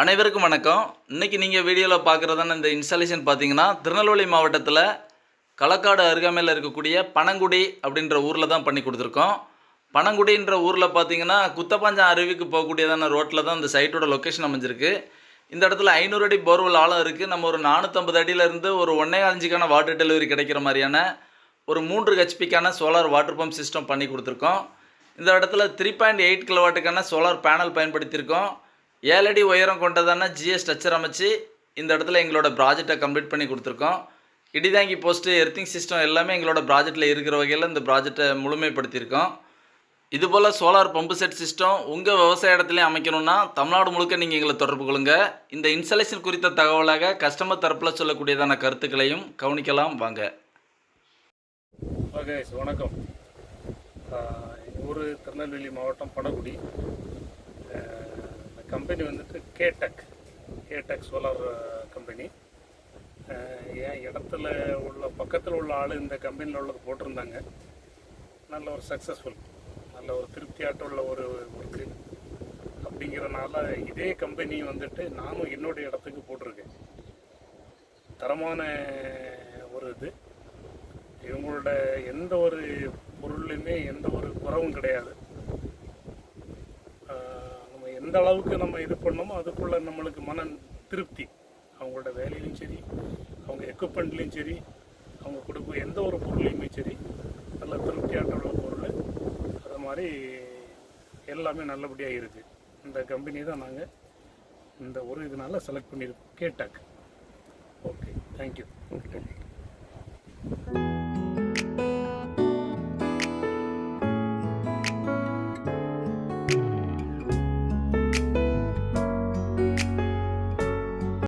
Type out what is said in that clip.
அனைவருக்கும் வணக்கம். இன்னைக்கு நீங்கள் வீடியோவில் பார்க்குறதான இந்த இன்ஸ்டாலேஷன் பார்த்தீங்கன்னா திருநெல்வேலி மாவட்டத்தில் களக்காடு அருகாமையில் இருக்கக்கூடிய பனங்குடி அப்படின்ற ஊரில் தான் பண்ணி கொடுத்துருக்கோம். பனங்குடின்ற ஊரில் பார்த்தீங்கன்னா குத்தப்பாஞ்சம் அருவிக்கு போகக்கூடியதான ரோட்டில் தான் இந்த சைட்டோட லொக்கேஷன் அமைஞ்சிருக்கு. இந்த இடத்துல ஐநூறு அடி போர்வெல் ஆழம் இருக்குது நம்ம ஒரு நானூற்றம்பது அடியிலேருந்து ஒரு ஒன்றே அஞ்சுக்கான வாட்டர் டெலிவரி கிடைக்கிற மாதிரியான ஒரு மூன்று ஹெச்பிக்கான சோலார் வாட்டர் பம்ப் சிஸ்டம் பண்ணி கொடுத்துருக்கோம். இந்த இடத்துல த்ரீ பாயிண்ட் எயிட் கிலோவாட்டுக்கான சோலார் பேனல் பயன்படுத்தியிருக்கோம். ஏழு அடி உயரம் கொண்டதான ஜிஎஸ் ஸ்ட்ரக்சர் அமைச்சு இந்த இடத்துல எங்களோட ப்ராஜெக்டை கம்ப்ளீட் பண்ணி கொடுத்துருக்கோம். இடிதாங்கி போஸ்ட்டு எர்த்திங் சிஸ்டம் எல்லாமே எங்களோட ப்ராஜெக்டில் இருக்கிற வகையில் இந்த ப்ராஜெக்டை முழுமைப்படுத்தியிருக்கோம். இதுபோல் சோலார் பம்பு செட் சிஸ்டம் உங்கள் விவசாய இடத்துலையும் அமைக்கணும்னா தமிழ்நாடு முழுக்க நீங்கள் எங்களை தொடர்பு கொள்ளுங்க. இந்த இன்ஸ்டாலேஷன் குறித்த தகவலாக கஸ்டமர் தரப்பில் சொல்லக்கூடியதான கருத்துக்களையும் கவனிக்கலாம். வாங்க. ஓகே வணக்கம். ஊர் திருநெல்வேலி மாவட்டம் படகுடி. கம்பெனி வந்துட்டு கேடெக் கேடெக் சோலார் கம்பெனி என் இடத்துல உள்ள பக்கத்தில் உள்ள ஆள் இந்த கம்பெனியில் உள்ளது போட்டிருந்தாங்க. நல்ல ஒரு சக்ஸஸ்ஃபுல் நல்ல ஒரு திருப்தியாட்டம் உள்ள ஒரு ஒர்க்கு அப்படிங்கிறனால இதே கம்பெனி வந்துட்டு நானும் என்னுடைய இடத்துக்கு போட்டிருக்கேன். தரமான ஒரு இது. இவங்களோட எந்த ஒரு பொருளுமே எந்த ஒரு குறவும் கிடையாது. எந்த அளவுக்கு நம்ம இது பண்ணோமோ அதுக்குள்ள நம்மளுக்கு மன திருப்தி. அவங்களோட வேலையிலையும் சரி அவங்க எக்யூப்மெண்ட்லேயும் சரி அவங்க கொடுக்கும் எந்த ஒரு பொருளையுமே சரி நல்ல திருப்தியான உள்ள பொருள். அது மாதிரி எல்லாமே நல்லபடியாக இருக்குது இந்த கம்பெனி தான் நாங்கள் இந்த ஒரு இதனால செலக்ட் பண்ணியிருக்கோம் கேட்டாக் ஓகே தேங்க்யூ ஓகே